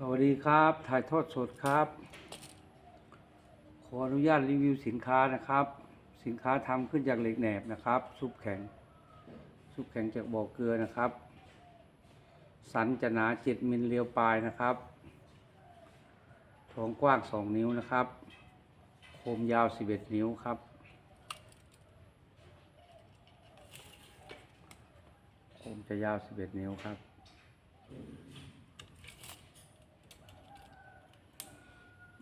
สวัสดีครับ ถ่ายทอดสดครับ ขออนุญาตรีวิวสินค้านะครับ สินค้าทำขึ้นจากเหล็กแหนบนะครับ ซุปแข็ง ซุปแข็งจากบ่อเกลือนะครับ สันจะหนาเจ็ดมิลเรียวปลายนะครับท้องกว้างสองนิ้วนะครับ โคมยาวสิบเอ็ดนิ้วครับ โคมจะยาวสิบเอ็ดนิ้วครับ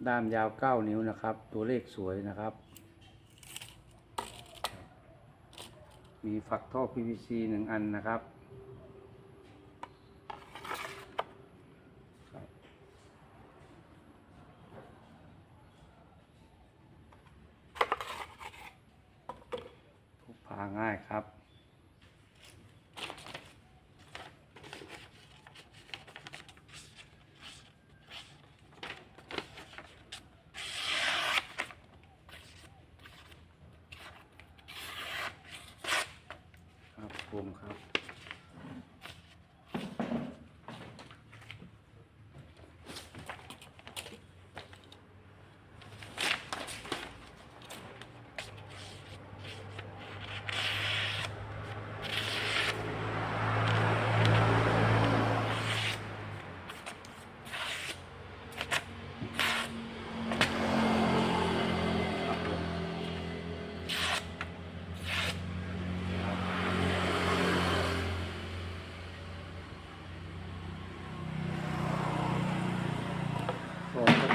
ด้ามยาว9นิ้วนะครับ ตัวเลขสวยนะครับ มีฝักท่อ PVC หนึ่งอันนะครับครับพกพาง่ายครับ มครับครับ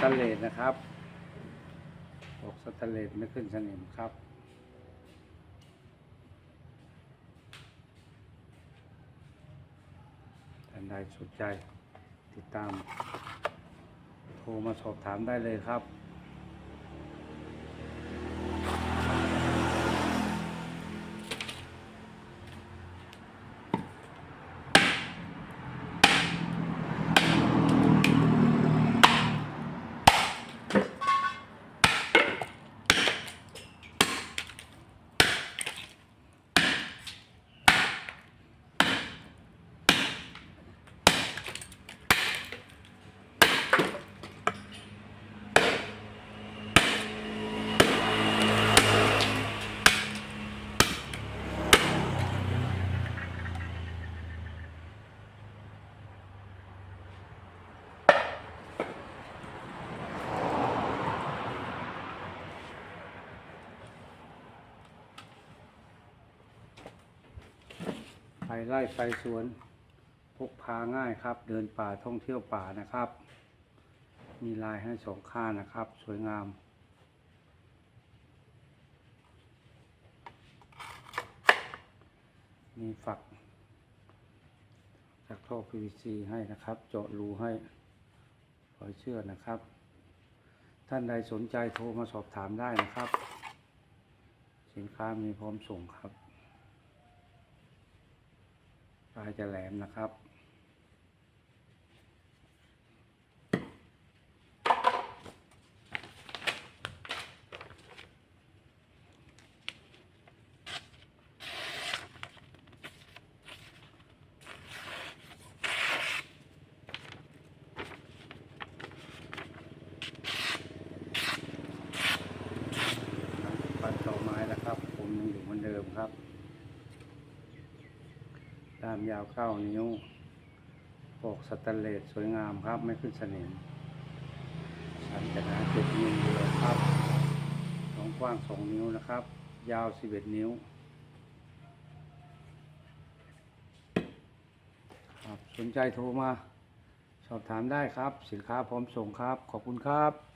แตนเลสนะครับตกสแตนเลสไม่ขึ้นสนิมครับท่านใดสนใจติดตาม โทรมาสอบถามได้เลยครับ ไปไร่ไปสวนพกพาง่ายครับ เดินป่าท่องเที่ยวป่านะครับ มีลายให้สองข้างนะครับ สวยงาม มีฝักจากท่อ PVC ให้นะครับ เจาะรูให้ปล่อยเชือกนะครับ ท่านใดสนใจโทรมาสอบถามได้นะครับ สินค้ามีพร้อมส่งครับ ลายจะแหลมนะครับ ปัดต่อไม้นะครับ ผมยังอยู่เหมือนเดิมครับ ด้ามยาวเก้านิ้วปกสแตนเลสสวยงามครับไม่ขึ้นสนิมสันจะหนาเจ็ดนิ้วเลยครับสองกว้างสองนิ้วนะครับ ยาวสิบเอ็ดนิ้ว ครับสนใจโทรมา สอบถามได้ครับ สินค้าพร้อมส่งครับ ขอบคุณครับ